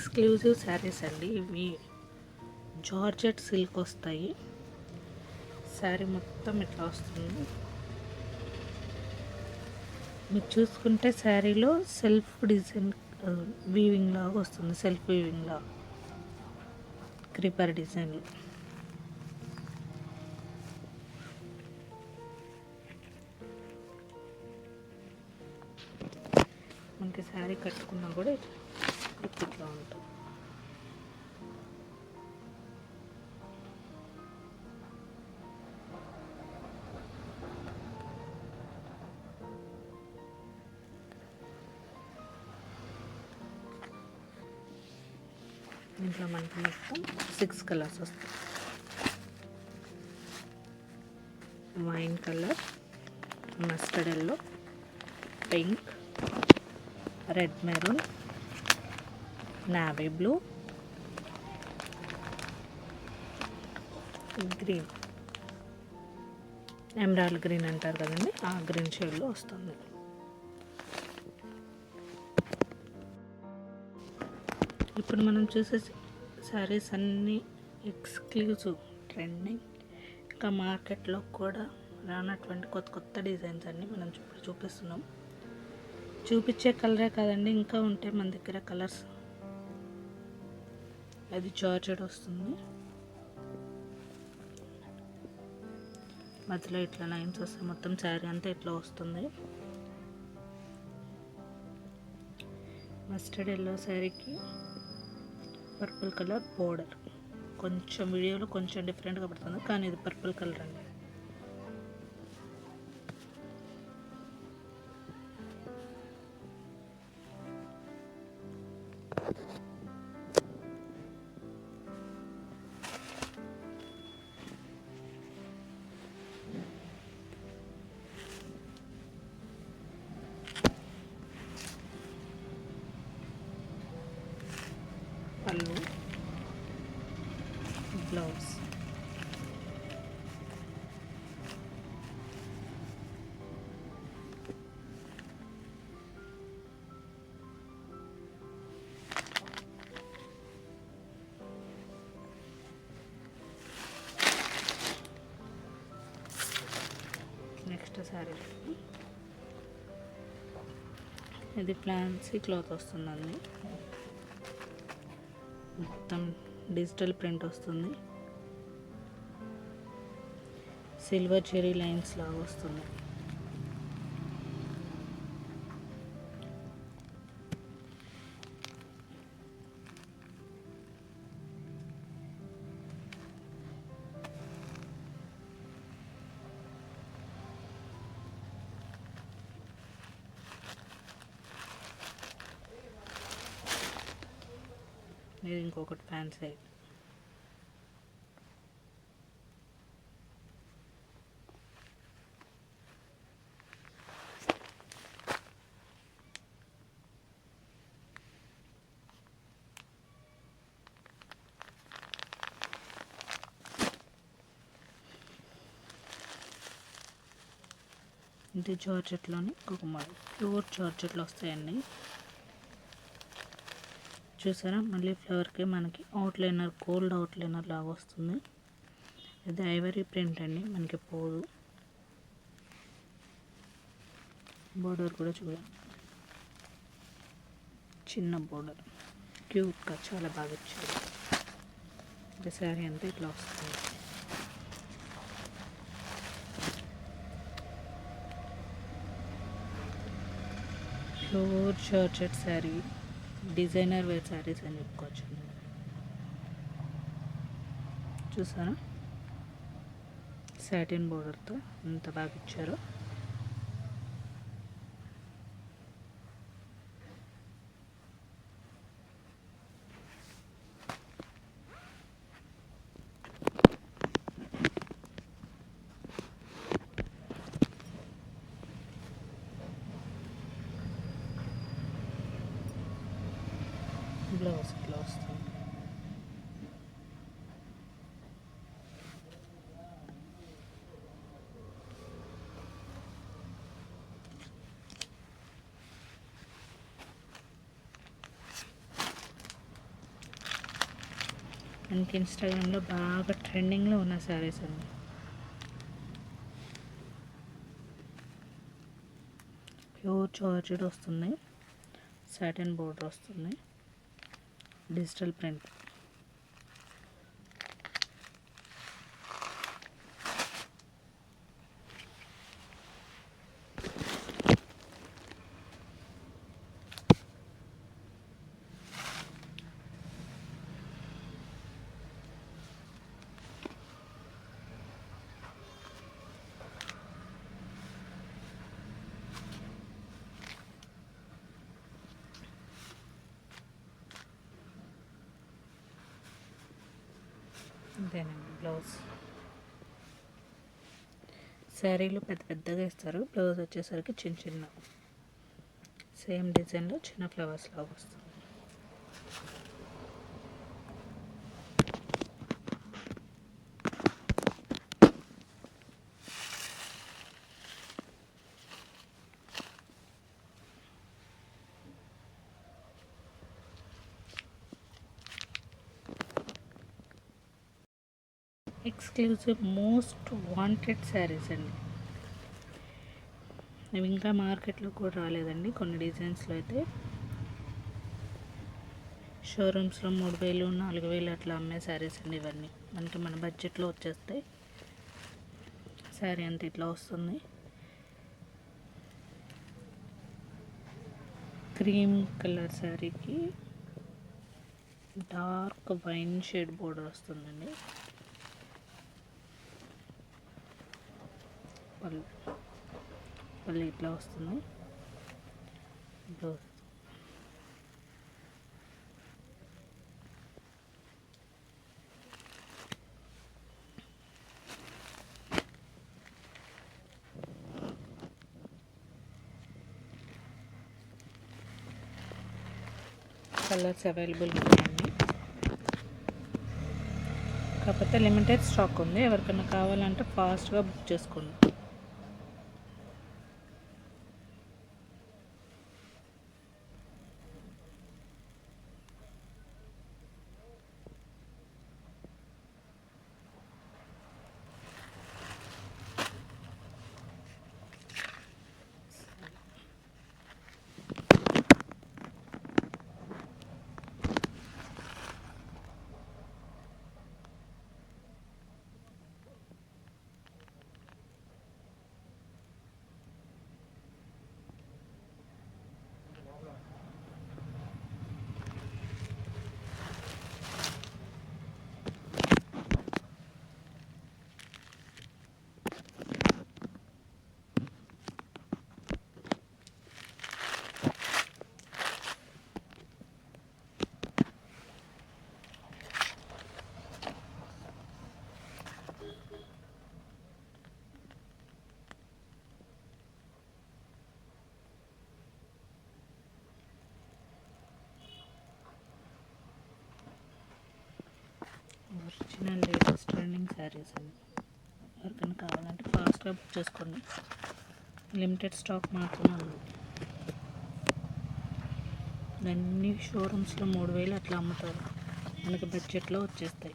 Exclusive saris అండి. ఇవి georgette silk వస్తాయి. శారీ మొత్తం ఇట్లా వస్తుంది. మీరు చూసుకుంటే శారీలో సెల్ఫ్ డిజైన్ వీవింగ్ లాగా వస్తుంది. సెల్ఫ్ వీవింగ్ లాగా క్రీపర్ డిజైన్లో మనకి శారీ కట్టుకున్నా కూడా లుక్ ఉంటుంది దీంట్లో మనకి మొత్తం సిక్స్ కలర్స్ వస్తాయి. Wine colour mustard yellow pink red maroon navy blue. Green. Emerald green అంటారు కదండి ఆ గ్రీన్ షేడ్లో వస్తుంది. ఇప్పుడు మనం చూసే శారీస్ అన్నీ ఎక్స్క్లూజివ్ ట్రెండింగ్ ఇంకా మార్కెట్లో కూడా రానటువంటి కొత్త కొత్త డిజైన్స్ అన్నీ మనం ఇప్పుడు చూపిస్తున్నాం. చూపించే కలరే కాదండి ఇంకా ఉంటాయి మన దగ్గర కలర్స్ అది చార్జర్ వస్తుంది. మధ్యలో ఇట్లా లైన్స్ వస్తాయి. మొత్తం శారీ అంతా ఇట్లా వస్తుంది. మస్టర్డ్ ఎల్లో శారీకి పర్పుల్ కలర్ బోర్డర్ కొంచెం వీడియోలో కొంచెం డిఫరెంట్గా పడుతుంది. కానీ ఇది పర్పుల్ కలర్ అండి. ఇది ఫ్లాన్సీ క్లాత్ వస్తుందండి. మొత్తం డిజిటల్ ప్రింట్ వస్తుంది. సిల్వర్ చెరీ లైన్స్ లాగా వస్తుంది. నేను ఇంకొకటి ఫ్యాన్సీ ఇది జార్జెట్లోని ఇంకొక ప్యూర్ జార్జెట్లు వస్తాయండి. చూసారా? మళ్ళీ ఫ్లవర్కి మనకి అవుట్లైనర్ గోల్డ్ అవుట్లైనర్ లాగా వస్తుంది. ఇది ఐవరీ ప్రింట్ అండి మనకి పోదు. బోర్డర్ కూడా చూడండి చిన్న బోర్డర్. క్యూట్గా చాలా బాగా ఇచ్చారు. ఇది శారీ అంతా ఇట్లా వస్తుంది. Pure georgette sari. Designer wear saris అని చెప్పుకోవచ్చు. చూసారా? సాటిన్ బోర్డర్తో ఎంత బాగా ఇచ్చారో. బ్లౌజ్ ఇట్లా వస్తుంది మనకి ఇన్స్టాగ్రామ్లో బాగా ట్రెండింగ్లో ఉన్న శారీస్ అండి ప్యూర్ చార్జెడ్ వస్తున్నాయి సాటిన్ బోర్డర్ వస్తున్నాయి డిజిటల్ ప్రింట్ అంతేనండి బ్లౌజ్. శారీలు పెద్ద పెద్దగా ఇస్తారు బ్లౌజ్ వచ్చేసరికి చిన్న చిన్న. సేమ్ డిజైన్లో చిన్న ఫ్లవర్స్ లాగా వస్తుంది. ఎక్స్క్లూజివ్ మోస్ట్ వాంటెడ్ శారీస్ అండి. అవి ఇంకా మార్కెట్లో కూడా రాలేదండి. కొన్ని డిజైన్స్లో అయితే షోరూమ్స్లో మూడు వేలు నాలుగు వేలు అట్లా అమ్మే శారీస్ అండి ఇవన్నీ. మనకి మన బడ్జెట్లో వచ్చేస్తాయి శారీ అంత ఇట్లా వస్తుంది. క్రీమ్ కలర్ శారీకి డార్క్ వైన్ షేడ్ బోర్డర్ వస్తుందండి. పళ్ళు పళ్ళు ఇట్లా వస్తుంది. బ్లౌజ్ కలర్స్ అవైలబుల్ ఉన్నాయండి. కాకపోతే లిమిటెడ్ స్టాక్ ఉంది. ఎవరికైనా కావాలంటే ఫాస్ట్గా బుక్ చేసుకోండి. ఒరిజినల్ లేటెస్ట్ ట్రెండింగ్ శారీస్ అండి ఎవరికైనా కావాలంటే ఫాస్ట్గా బుక్ చేసుకోండి. లిమిటెడ్ స్టాక్ మాత్రమే ఉంది. అన్ని షోరూమ్స్లో మూడు వేలు అట్లా అమ్ముతారు. మనకి బడ్జెట్లో వచ్చేస్తాయి.